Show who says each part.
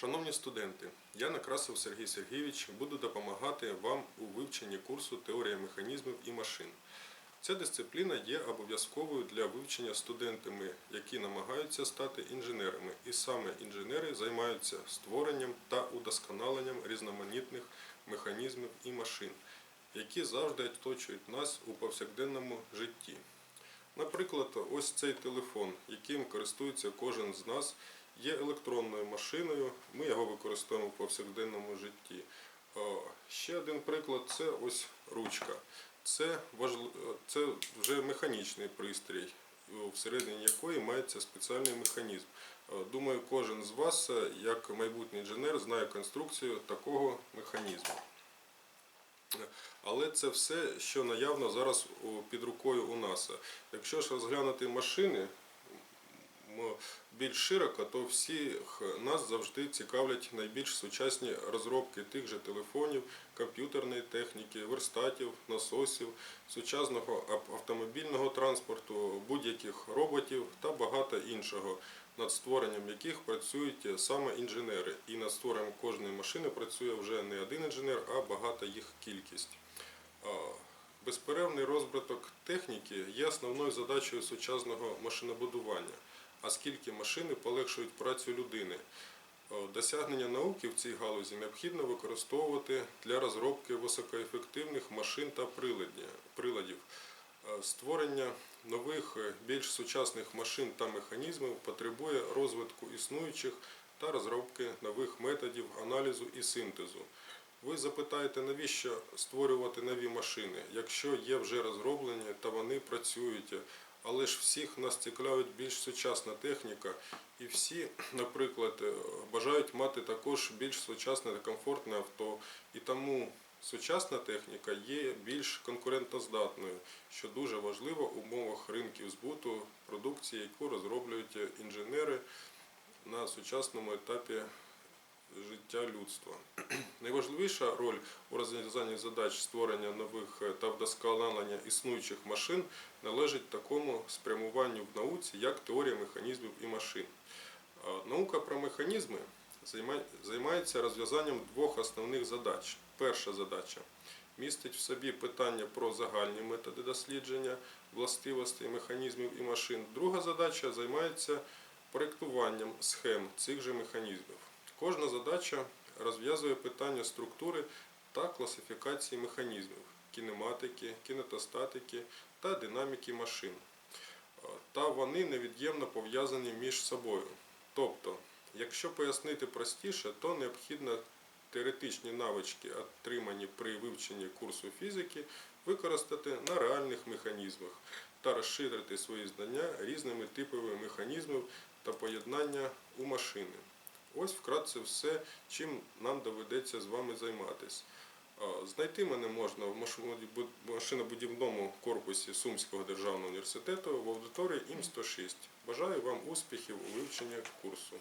Speaker 1: Шановні студенти, я Некрасов Сергій Сергійович буду допомагати вам у вивченні курсу Теорія механізмів і машин. Ця дисципліна є обов'язковою для вивчення студентами, які намагаються стати інженерами, і саме інженери займаються створенням та удосконаленням різноманітних механізмів і машин, які завжди оточують нас у повсякденному житті. Наприклад, ось цей телефон, яким користується кожен з нас, є електронною машиною. Ми його використовуємо в повсякденному житті. Е, Ще один приклад це ось ручка. Це, е, це вже механічний пристрій, е, всередині якої мається спеціальний механізм. Е, Думаю, кожен з вас, е, як майбутній інженер, знає конструкцію такого механізму. Але це все, що наявно зараз під рукою у нас. Якщо ж розглянути машини більш широко, то всіх нас завжди цікавлять найбільш сучасні розробки тих же телефонів, комп'ютерної техніки, верстатів, насосів, сучасного автомобільного транспорту, будь-яких роботів та багато іншого, над створенням яких працюють саме інженери. І над створенням кожної машини працює вже не один інженер, а багата їх кількість. А, Безперервний розвиток техніки є основною задачею сучасного машинобудування, оскільки машини полегшують працю людини. Е, Досягнення науки в цій галузі необхідно використовувати для розробки високоефективних машин та приладів. Е, Створення нових, е, більш сучасних машин та механізмів потребує розвитку існуючих та розробки нових методів аналізу і синтезу. Ви запитаєте, навіщо створювати нові машини, якщо є вже розроблені та вони працюють. Але ж всіх нас цікавить більш сучасна техніка, і всі, наприклад, е, бажають мати також більш сучасне та комфортне авто. І тому сучасна техніка є більш конкурентоздатною, що дуже важливо в умовах ринків збуту продукції, яку розроблюють інженери на сучасному етапі життя людства. Найважливіша роль у розв'язанні задач створення нових е, та вдосконалення існуючих машин належить такому спрямуванню в науці, як теорія механізмів і машин. Наука про механізми займається розв'язанням двох основних задач. Перша задача містить в собі питання про загальні методи дослідження властивостей механізмів і машин. Друга задача займається проєктуванням схем цих же механізмів. Кожна задача розв'язує питання структури та класифікації механізмів, кінематики, кінетостатики та динаміки машин. Е, Та вони невід'ємно пов'язані між собою. Тобто, якщо пояснити простіше, то необхідно теоретичні навички, отримані при вивченні курсу фізики, використати на реальних механізмах та розширити свої знання різними типами механізмів та поєднання у машини. Ось вкратце все, чим нам доведеться з вами займатися. Знайти мене можна в машинобудівному корпусі Сумського державного університету в аудиторії ІМ-106. Бажаю вам успіхів у вивченні курсу.